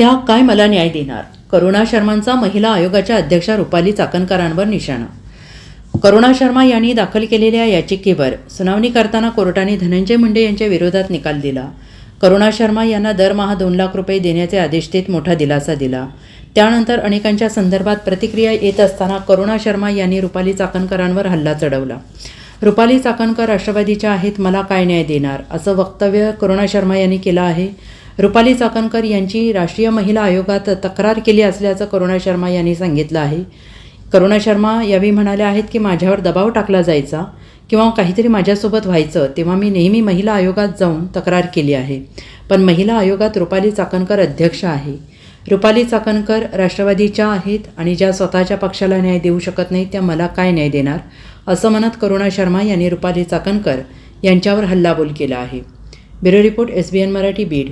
त्या काय मला न्याय देणार? करुणा शर्मांचा महिला आयोगाच्या अध्यक्षा रुपाली चाकणकरांवर निशाणा. करुणा शर्मा यांनी दाखल केलेल्या याचिकेवर सुनावणी करताना कोर्टाने धनंजय मुंडे यांच्या विरोधात निकाल दिला. करुणा शर्मा यांना दरमहा दोन लाख रुपये देण्याचे आदेश देत मोठा दिलासा दिला. त्यानंतर अनेकांच्या संदर्भात प्रतिक्रिया येत असताना करुणा शर्मा यांनी रुपाली चाकणकरांवर हल्ला चढवला. रुपाली चाकणकर राष्ट्रवादीच्या आहेत मला काय न्याय देणार? असं वक्तव्य करुणा शर्मा यांनी केलं आहे. रुपाली चाकणकर यांची राष्ट्रीय महिला आयोगात तक्रार केली असल्याचं करुणा शर्मा यांनी सांगितलं आहे. करुणा शर्मा यावेळी म्हणाल्या आहेत की माझ्यावर दबाव टाकला जायचा किंवा काहीतरी माझ्यासोबत व्हायचं तेव्हा मी नेहमी महिला आयोगात जाऊन तक्रार केली आहे. पण महिला आयोगात रुपाली चाकणकर अध्यक्ष आहे. रुपाली चाकणकर राष्ट्रवादीच्या आहेत आणि ज्या स्वतःच्या पक्षाला न्याय देऊ शकत नाहीत त्या मला काय न्याय देणार? असं म्हणत करुणा शर्मा यांनी रुपाली चाकणकर यांच्यावर हल्लाबोल केला आहे. Bureau report S B N Marathi Beed.